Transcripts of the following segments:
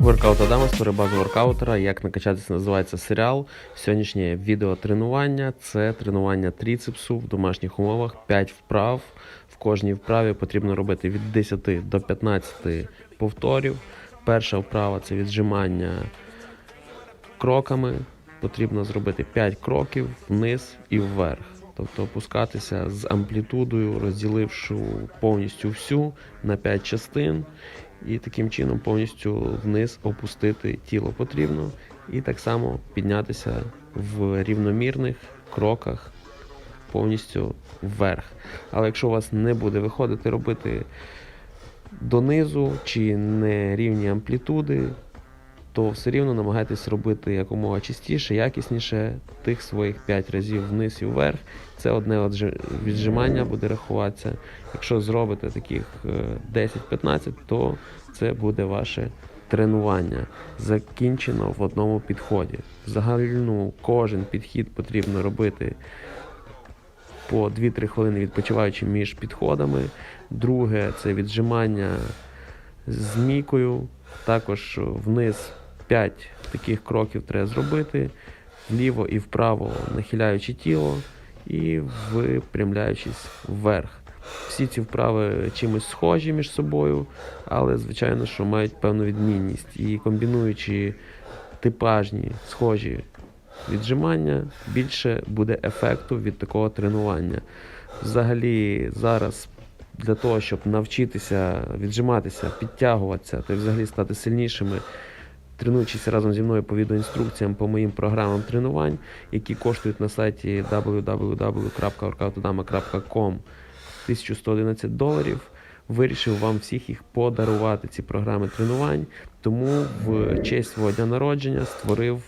Воркаут Адама, створив базу воркаутера. Як накачатися називається серіал. Сьогоднішнє відео тренування це тренування тріцепсу в домашніх умовах. 5 вправ. В кожній вправі потрібно робити від 10 до 15 повторів. Перша вправа це віджимання кроками. Потрібно зробити 5 кроків вниз і вверх. Тобто опускатися з амплітудою, розділивши повністю всю на 5 частин. І таким чином повністю вниз опустити тіло потрібно. І так само піднятися в рівномірних кроках повністю вверх. Але якщо у вас не буде виходити робити донизу чи не рівні амплітуди, то все рівно намагайтесь робити якомога частіше, якісніше тих своїх 5 разів вниз і вверх. Це одне віджимання буде рахуватися. Якщо зробите таких е, 10-15, то це буде ваше тренування. Закінчено в одному підході. Загальну кожен підхід потрібно робити по 2-3 хвилини відпочиваючи між підходами. Друге це віджимання з мікою. Також вниз 5 таких кроків треба зробити, вліво і вправо нахиляючи тіло і випрямляючись вверх. Всі ці вправи чимось схожі між собою, але звичайно, що мають певну відмінність. І комбінуючи типажні схожі віджимання, більше буде ефекту від такого тренування. Взагалі, зараз для того, щоб навчитися віджиматися, підтягуватися та взагалі стати сильнішими, тренуючись разом зі мною по відеоінструкціям по моїм програмам тренувань, які коштують на сайті www.workoutodama.com 1111 доларів. Вирішив вам всіх їх подарувати, ці програми тренувань. Тому в честь свого дня народження створив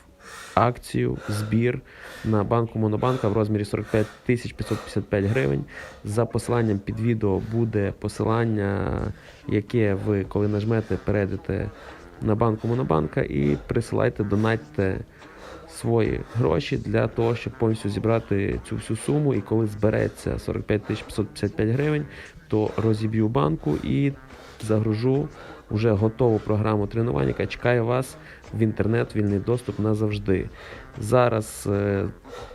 акцію, збір на банку Монобанка в розмірі 45 тисяч 555 гривень. За посиланням під відео буде посилання, яке ви, коли нажмете, перейдете на банку Монобанка і присилайте, донатьте свої гроші для того, щоб повністю зібрати цю всю суму. І коли збереться 45 тисяч 555 гривень, то розіб'ю банку і загружу вже готову програму тренувань, яка чекає вас в інтернет, вільний доступ назавжди. Зараз е,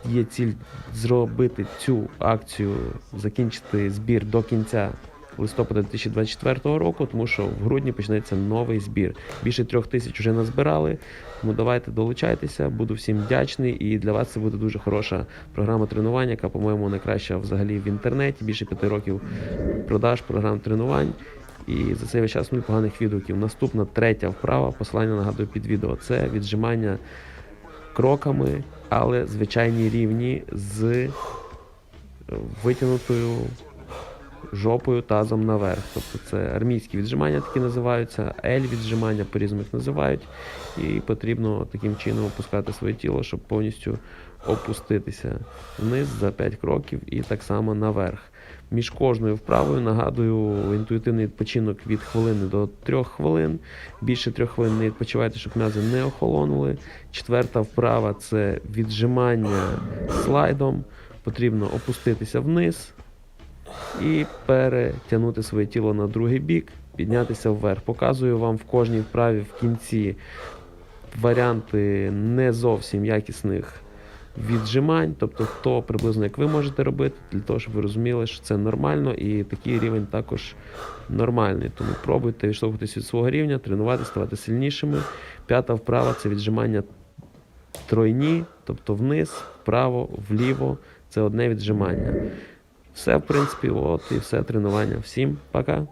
є ціль зробити цю акцію, закінчити збір до кінця листопада 2024 року, тому що в грудні почнеться новий збір. Більше трьох тисяч вже назбирали. Тому давайте долучайтеся, буду всім вдячний. І для вас це буде дуже хороша програма тренування, яка, по-моєму, найкраща взагалі в інтернеті. Більше п'яти років продаж програм тренувань. І за цей час нуль поганих відгуків. Наступна третя вправа, посилання нагадую під відео. Це віджимання кроками, але звичайні рівні з витягнутою жопою тазом наверх. Тобто це армійські віджимання такі називаються, L-віджимання, по-різному їх називають. І потрібно таким чином опускати своє тіло, щоб повністю опуститися вниз за 5 кроків і так само наверх. Між кожною вправою нагадую інтуїтивний відпочинок від хвилини до 3 хвилин. Більше 3 хвилин не відпочивайте, щоб м'язи не охолонули. Четверта вправа це віджимання слайдом. Потрібно опуститися вниз і перетягнути своє тіло на другий бік, піднятися вверх. Показую вам в кожній вправі в кінці варіанти не зовсім якісних віджимань, тобто то приблизно як ви можете робити, для того, щоб ви розуміли, що це нормально і такий рівень також нормальний. Тому пробуйте відштовхуватись від свого рівня, тренувати, ставати сильнішими. П'ята вправа це віджимання тройні, тобто вниз, вправо, вліво. Це одне віджимання. Все, в принципі, от і все тренування. Всім пока.